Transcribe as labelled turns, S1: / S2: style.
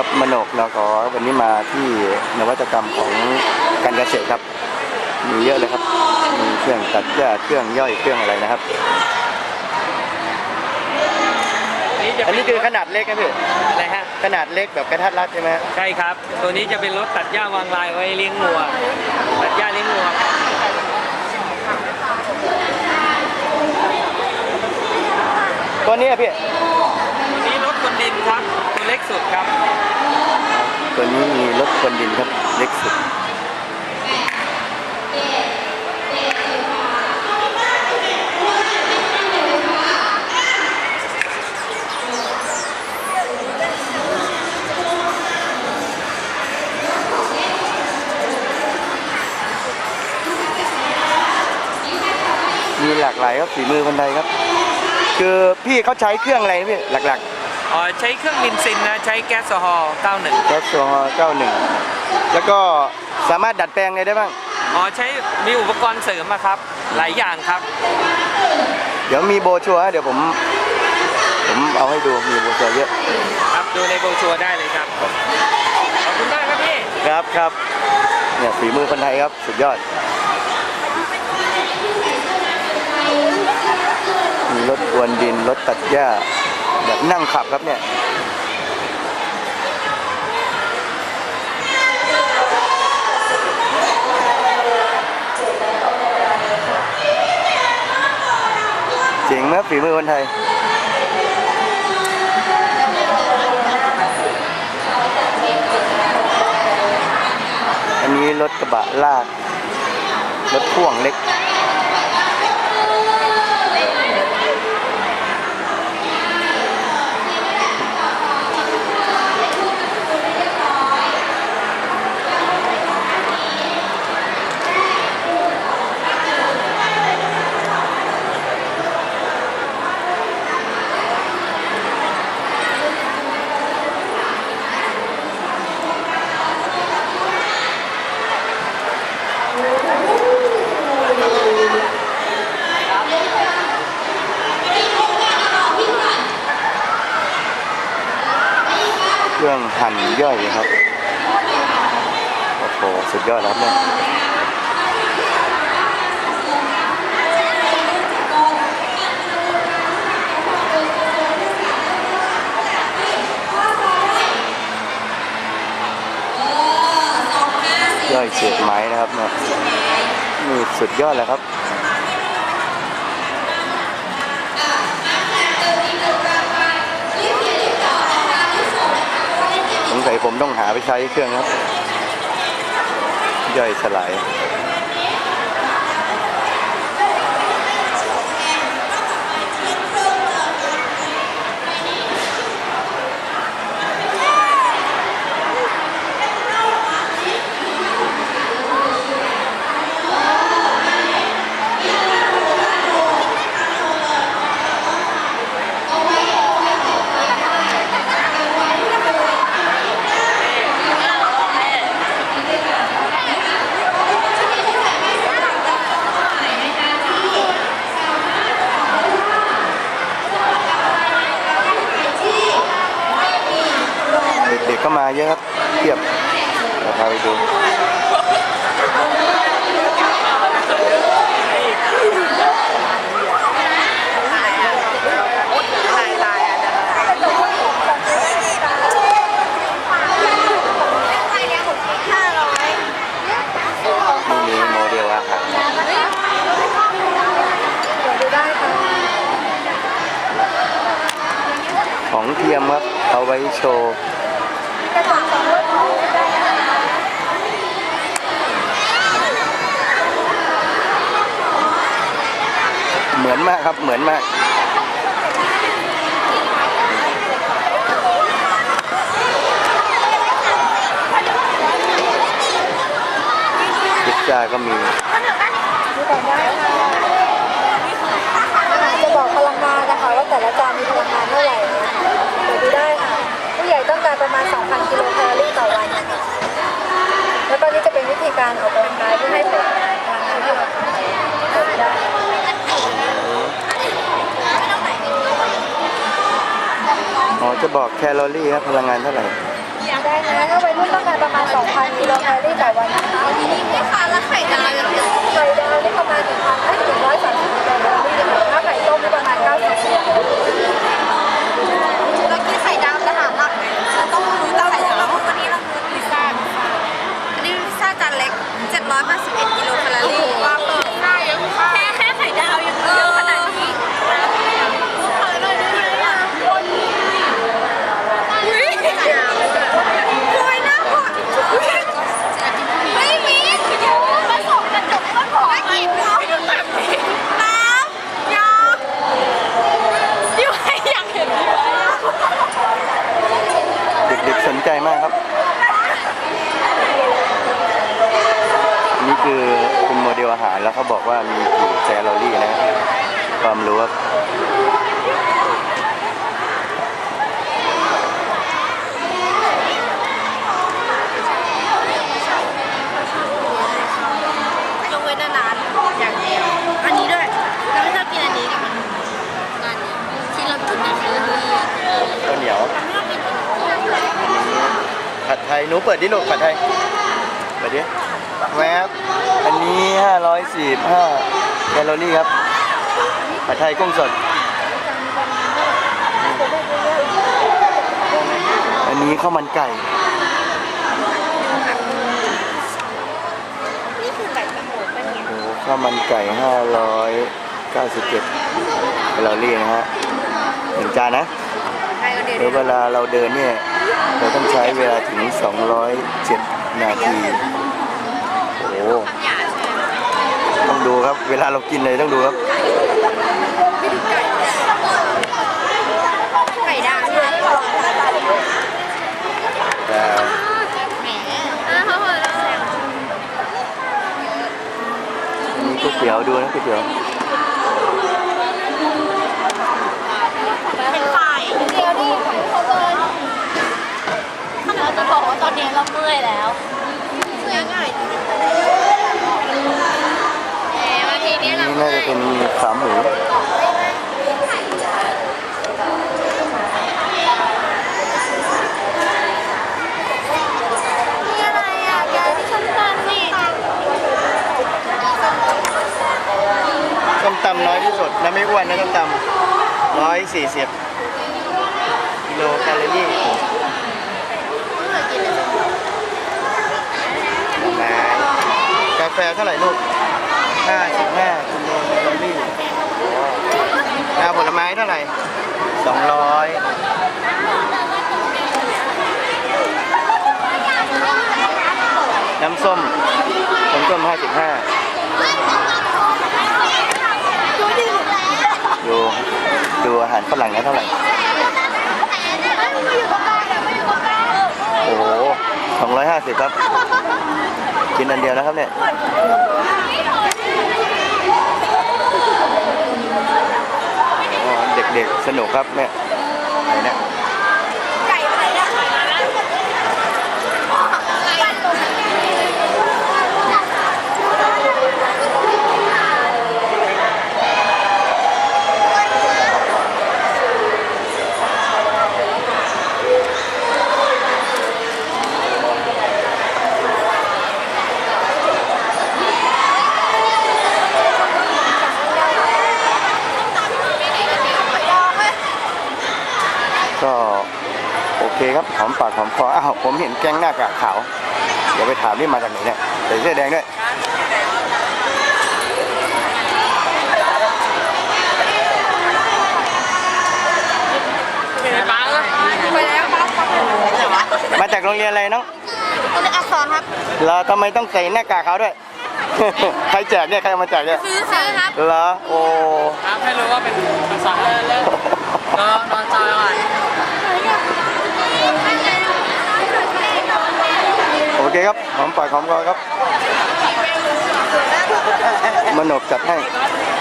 S1: ครับมโนกนกวันนี้มาที่นวัตกรรมของการเกษตรครับ มีเยอะเลยครับ มีเครื่องตัดหญ้าเครื่องย่อยเครื่องอะไรนะครับ
S2: นี่จะ
S1: อันนี้คือขนาดเล็กนะพี่
S2: อะไรฮะ
S1: ขนาดเล็กแบบกระทัดรัดใช่ไหมฮะ
S2: ใช่ครับ ตัวนี้จะเป็นรถตัดหญ้าวางลายไว้เลี้ยงงัว ตัดหญ้าเลี้ยงงัว
S1: ตัวนี้อะพี่
S2: ตัวนี้รถคน ดินครับตัวเล็กสุดครับ
S1: ตัวนี้มีรถคนดินครับเล็กสุดมีหลากหลายครับฝีมือคนไทยครับ คือพี่เขาใช้เครื่องอะไรพี่หลัก
S2: อ๋อใช้เครื่องบินซินนะใช้แก๊สโซฮอล์91
S1: ๆแก๊สโซฮอล์91 แล้วก็สามารถดัดแปลงอะไรได้บ้าง
S2: อ๋อใช้มีอุปกรณ์เสริมอะครับ หลายอย่างครับ
S1: เดี๋ยวมีโบรชัวร์ฮะเดี๋ยวผม ผมเอาให้ดูมีโบรชัวร์เยอะ
S2: ครับดูในโบรชัวร์ได้เลยครับ ขอบคุณมากครับพี่
S1: ครับครับเนี่ยฝีมือคนไทยครับสุดยอดมีรถกวนดินรถตัดหญ้า แบบนั่งขับครับเนี่ยเจ๋งไหมฝีมือคนไทยอันนี้รถกระบะลาก รถพ่วงเล็ก เค รื่องหั่นย่อยครับ โอ้โห สุดยอดแล้วครับเนี่ยย่อยเศษไม้นะครับเนี่ยนี่สุดยอดแล้วครับ งสัยผมต้องหาไปใช้เครื่องครับ ย่อยสลาย เยอะครับเทียบเราพาไปดูนี่มีโมเดลอาหารของเทียมครับ เอาไว้โชว์ เหมือนมากครับ เหมือนมากพิซซ่าก็มี
S3: จะบอกพลังงานนะคะว่าแต่ละจานมีพลังงานเท่าไหร่นะคะเดี๋ยวดูได้ค่ะ ประมาณ 2,000 กิโลแคลอรี่ต่อวันนะคะแล้วก็นี่จะเป็นวิธีการออกกำลังกายเพื่อให้พลังงานให้เราเกิดได้
S1: อ๋อจะบอกแคลอรี่ครับพลังงานเท่าไหร่
S3: ได้นะถ้าวัยรุ่นต้องการประมาณ 2,000 กิโลแคลอรี่ต่อวันนะคะนี่ค่ะแล้วไข่ดาวไข่ดาวนี่ประมาณ1,000ถึง130กิโลแคลอรี่ถ้าไข่ต้มนี่ประมาณ 90กิโลแคลอรี่
S4: เรากินไข่ดาวจะหาหลักไหมต้องรู้ต้องไข่ดาววันนี้เราคือพิซซ่าอันนี้พิซซ่าจานเล็ก 781กิโลแคลอรี่ว่าเปิดได้ยังแค่แค่ไข่ดาวยังเยอะขนาดนี้ขอเลยได้ไหมอะอุ้ยคุยหน้าก่อนไม่มีมาส่งกระจกก็ขออีกน้ำน้ำยาดิวให้อยากเห็นดิว
S1: เด็กๆสนใจ มากครับ นี่คือเป็นโมเดลอาหารแล้วเขาบอกว่ามีกี่แคลอรี่นะความรู้ว่าบ
S4: ยกเว้นอันนั้นอย่างเดียว อันนี้ด้วย เราไม่ชอบกินอันนี้กับอันนี้อันนี้ที่เรากินนะคือ
S1: ข้าวเหนียว ผัดไทยหนูเปิดดิลูกผัดไทยเปิดดิแวบอันนี้545แคลอรี่ครับผัดไทยกุ้งสด อันนี้ข้าวมันไก่
S4: นี่คือไก่ตะโหมเป็นไง
S1: โอ้โหข้าวมันไก่ 597แคลอรี่นะฮะหนึ่งจานนะ
S4: ไก่ก็เดียว
S1: แล้วเวลาเราเดินเนี่ย เราต้องใช้เวลาถึง 207 นาที โอ้โห
S4: หยาใช่ไหม
S1: ต้องดูครับ เวลาเรากินเลยต้องดูครับ
S4: ไก่ดาวใช่ไหม
S1: แต่
S4: แหมอะเขาบอกแล้ว
S1: มีก๋วยเตี๋ยวดูนะก๋วยเตี๋ยว
S4: เป็นไฟเดียวดิเขาเลยเราจะบอก ว่าตอนนี้เราเมื่อยแล้วเมื่อยง่ายแหมวันที
S1: อัน
S4: นี้
S1: นี้
S4: เรา
S1: น่า
S4: เมื่อ
S1: จะ
S4: ย
S1: เป็นขาหมู
S4: มีอะไรอะแกที่ฉันตามนี่
S1: ส้มตำน้อยที่สุดและไม่อ้วนนะส้มตำร้อยสี่สิบกิโลแคลอรี่มากาแฟเท่าไหร่ลูกห้าสิบห้ากิโลแคลอรี่น้ำผลไม้เท่าไหร่สองร้อยน้ำส้มน้ำส้มห้าสิบห้าดูดูอาหารฝรั่งนะเท่าไหร่ องร้อยห้าสิบครับกินอันเดียวนะครับเนี่ยเด็กๆสนุกครับแม่ไนเนี่ย มปากหอมคออ้าวผมเห็นแก๊งหน้ากากขาว เดี๋ยวไปถามนี่มาจากไหนเนี่ยใส่เสื้อแดงด้วย
S2: เป็นป้าก็
S4: ไปแล้วครับ
S1: มาจากโรงเรียนอะไรน้อง
S4: ตัวเล็กอักษรครับ
S1: เราทำไมต้องใส่หน้ากากขาวด้วย ใครแจกเนี่ยใครเอามาแจกเนี่ย
S4: ซื้อซื้อครับ
S1: เหรอโอ้
S2: ครับให้รู้ว่าเป็นภาษาเล่นๆก็นอนจอยก่อน
S1: โอ เคครับหอมปากหอมคอครับมนกจัดให้
S4: เ